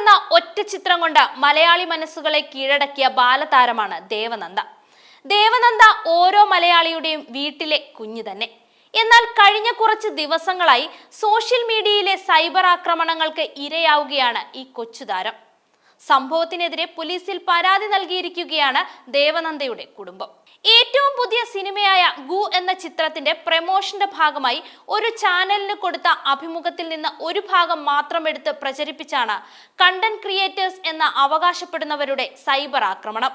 എന്ന ഒറ്റ ചിത്രം കൊണ്ട് മലയാളി മനസ്സുകളെ കീഴടക്കിയ ബാലതാരമാണ് ദേവനന്ദ. ദേവനന്ദ ഓരോ മലയാളിയുടെയും വീട്ടിലെ കുഞ്ഞു തന്നെ. എന്നാൽ കഴിഞ്ഞ കുറച്ച് ദിവസങ്ങളായി സോഷ്യൽ മീഡിയയിലെ സൈബർ ആക്രമണങ്ങൾക്ക് ഇരയാവുകയാണ് ഈ കൊച്ചുതാരം. സംഭവത്തിനെതിരെ പോലീസിൽ പരാതി നൽകിയിരിക്കുകയാണ് ദേവനന്ദയുടെ കുടുംബം. ഏറ്റവും പുതിയ സിനിമയായ ഗു എന്ന ചിത്രത്തിന്റെ പ്രമോഷന്റെ ഭാഗമായി ഒരു ചാനലിന് കൊടുത്ത അഭിമുഖത്തിൽ നിന്ന് ഒരു ഭാഗം മാത്രം എടുത്ത് പ്രചരിപ്പിച്ചാണ് കണ്ടന്റ് ക്രിയേറ്റേഴ്സ് എന്ന അവകാശപ്പെടുന്നവരുടെ സൈബർ ആക്രമണം.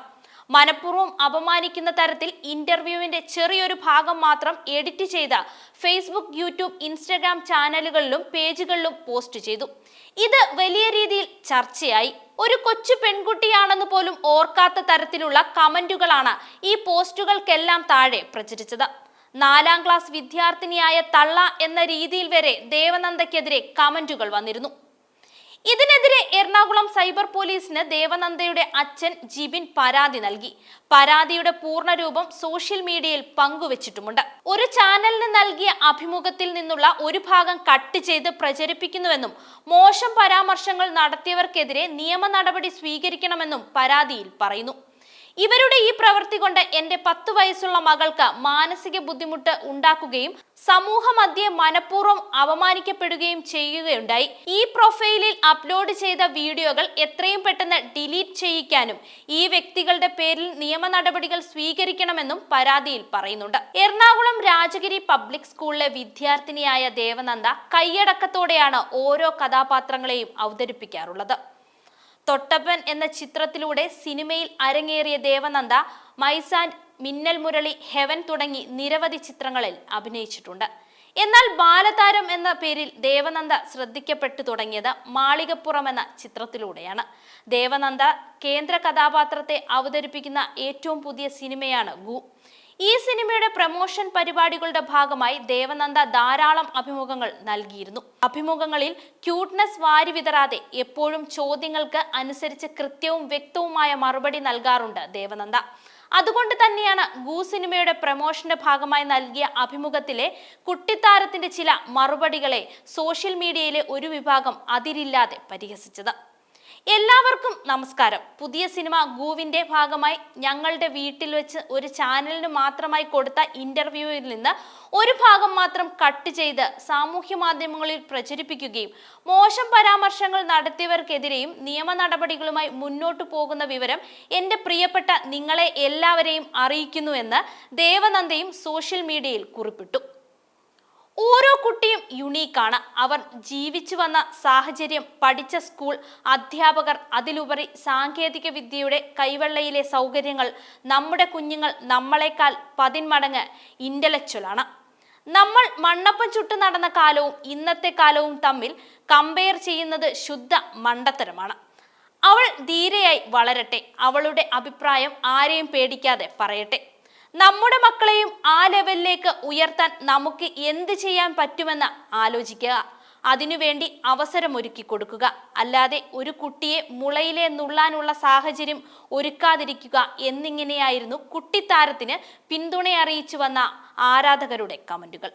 മനഃപൂർവം അപമാനിക്കുന്ന തരത്തിൽ ഇന്റർവ്യൂവിന്റെ ചെറിയൊരു ഭാഗം മാത്രം എഡിറ്റ് ചെയ്ത ഫേസ്ബുക്ക് യൂട്യൂബ് ഇൻസ്റ്റഗ്രാം ചാനലുകളിലും പേജുകളിലും പോസ്റ്റ് ചെയ്തു. ഇത് വലിയ രീതിയിൽ ചർച്ചയായി. ഒരു കൊച്ചു പെൺകുട്ടിയാണെന്ന് പോലും ഓർക്കാത്ത തരത്തിലുള്ള കമന്റുകളാണ് ഈ പോസ്റ്റുകൾക്കെല്ലാം താഴെ പ്രചരിച്ചത്. നാലാം ക്ലാസ് വിദ്യാർത്ഥിനിയായ തള്ള എന്ന രീതിയിൽ വരെ ദേവനന്ദയ്ക്കെതിരെ കമന്റുകൾ വന്നിരുന്നു. ഇതിനെതിരെ എറണാകുളം സൈബർ പോലീസിന് ദേവനന്ദയുടെ അച്ഛൻ ജിബിൻ പരാതി നൽകി. പരാതിയുടെ പൂർണരൂപം സോഷ്യൽ മീഡിയയിൽ പങ്കുവച്ചിട്ടുമുണ്ട്. ഒരു ചാനലിന് നൽകിയ അഭിമുഖത്തിൽ നിന്നുള്ള ഒരു ഭാഗം കട്ട് ചെയ്ത് പ്രചരിപ്പിക്കുന്നുവെന്നും മോശം പരാമർശങ്ങൾ നടത്തിയവർക്കെതിരെ നിയമ നടപടി സ്വീകരിക്കണമെന്നും പരാതിയിൽ പറയുന്നു. ഇവരുടെ ഈ പ്രവൃത്തി കൊണ്ട് എന്റെ പത്ത് വയസ്സുള്ള മകൾക്ക് മാനസിക ബുദ്ധിമുട്ട് ഉണ്ടാക്കുകയും സമൂഹ മധ്യെ മനഃപൂർവം അപമാനിക്കപ്പെടുകയും ചെയ്യുകയുണ്ടായി. ഈ പ്രൊഫൈലിൽ അപ്ലോഡ് ചെയ്ത വീഡിയോകൾ എത്രയും പെട്ടെന്ന് ഡിലീറ്റ് ചെയ്യിക്കാനും ഈ വ്യക്തികളുടെ പേരിൽ നിയമ നടപടികൾ സ്വീകരിക്കണമെന്നും പരാതിയിൽ പറയുന്നുണ്ട്. എറണാകുളം രാജഗിരി പബ്ലിക് സ്കൂളിലെ വിദ്യാർത്ഥിനിയായ ദേവനന്ദ കൈയടക്കത്തോടെയാണ് ഓരോ കഥാപാത്രങ്ങളെയും അവതരിപ്പിക്കാറുള്ളത്. തൊട്ടപ്പൻ എന്ന ചിത്രത്തിലൂടെ സിനിമയിൽ അരങ്ങേറിയ ദേവനന്ദ മൈസാൻഡ് മിന്നൽ മുരളി ഹെവൻ തുടങ്ങി നിരവധി ചിത്രങ്ങളിൽ അഭിനയിച്ചിട്ടുണ്ട്. എന്നാൽ ബാലതാരം എന്ന പേരിൽ ദേവനന്ദ ശ്രദ്ധിക്കപ്പെട്ടു തുടങ്ങിയത് മാളികപ്പുറം എന്ന ചിത്രത്തിലൂടെയാണ്. ദേവനന്ദ കേന്ദ്ര കഥാപാത്രത്തെ അവതരിപ്പിക്കുന്ന ഏറ്റവും പുതിയ സിനിമയാണ് ഗു. ഈ സിനിമയുടെ പ്രമോഷൻ പരിപാടികളുടെ ഭാഗമായി ദേവനന്ദ ധാരാളം അഭിമുഖങ്ങൾ നൽകിയിരുന്നു. അഭിമുഖങ്ങളിൽ ക്യൂട്ട്നെസ് വാരി വിതറാതെ എപ്പോഴും ചോദ്യങ്ങൾക്ക് അനുസരിച്ച് കൃത്യവും വ്യക്തവുമായ മറുപടി നൽകാറുണ്ട് ദേവനന്ദ. അതുകൊണ്ട് തന്നെയാണ് ഗൂ സിനിമയുടെ പ്രമോഷന്റെ ഭാഗമായി നൽകിയ അഭിമുഖത്തിലെ കുട്ടിത്താരത്തിന്റെ ചില മറുപടികളെ സോഷ്യൽ മീഡിയയിലെ ഒരു വിഭാഗം അതിരില്ലാതെ പരിഹസിച്ചത്. എല്ലാവർക്കും നമസ്കാരം. പുതിയ സിനിമ ഗൂവിന്റെ ഭാഗമായി ഞങ്ങളുടെ വീട്ടിൽ വെച്ച് ഒരു ചാനലിന് മാത്രമായി കൊടുത്ത ഇന്റർവ്യൂവിൽ നിന്ന് ഒരു ഭാഗം മാത്രം കട്ട് ചെയ്ത് സാമൂഹ്യ മാധ്യമങ്ങളിൽ പ്രചരിപ്പിക്കുകയും മോശം പരാമർശങ്ങൾ നടത്തിയവർക്കെതിരെയും നിയമ നടപടികളുമായി മുന്നോട്ടു പോകുന്ന വിവരം എന്റെ പ്രിയപ്പെട്ട നിങ്ങളെ എല്ലാവരെയും അറിയിക്കുന്നുവെന്ന് ദേവനന്ദയും സോഷ്യൽ മീഡിയയിൽ കുറിപ്പിട്ടു. യുണീക്കാണ് അവർ ജീവിച്ചു വന്ന സാഹചര്യം പഠിച്ച സ്കൂൾ അധ്യാപകർ അതിലുപരി സാങ്കേതിക വിദ്യയുടെ കൈവെള്ളയിലെ സൗകര്യങ്ങൾ നമ്മുടെ കുഞ്ഞുങ്ങൾ നമ്മളെക്കാൾ പതിന്മടങ്ങ് ഇന്റലക്ച്വലാണ് നമ്മൾ മണ്ണപ്പം ചുട്ട് നടന്ന കാലവും ഇന്നത്തെ കാലവും തമ്മിൽ കമ്പയർ ചെയ്യുന്നത് ശുദ്ധ മണ്ടത്തരമാണ്. അവൾ ധീരയായി വളരട്ടെ. അവളുടെ അഭിപ്രായം ആരെയും പേടിക്കാതെ പറയട്ടെ. നമ്മുടെ മക്കളെയും ആ ലെവലിലേക്ക് ഉയർത്താൻ നമുക്ക് എന്ത് ചെയ്യാൻ പറ്റുമെന്ന് ആലോചിക്കുക. അതിനുവേണ്ടി അവസരം ഒരുക്കി കൊടുക്കുക. അല്ലാതെ ഒരു കുട്ടിയെ മുളയിലെ നുള്ളാനുള്ള സാഹചര്യം ഒരുക്കാതിരിക്കുക എന്നിങ്ങനെയായിരുന്നു കുട്ടിത്താരത്തിന് പിന്തുണ അറിയിച്ചു വന്ന ആരാധകരുടെ കമന്റുകൾ.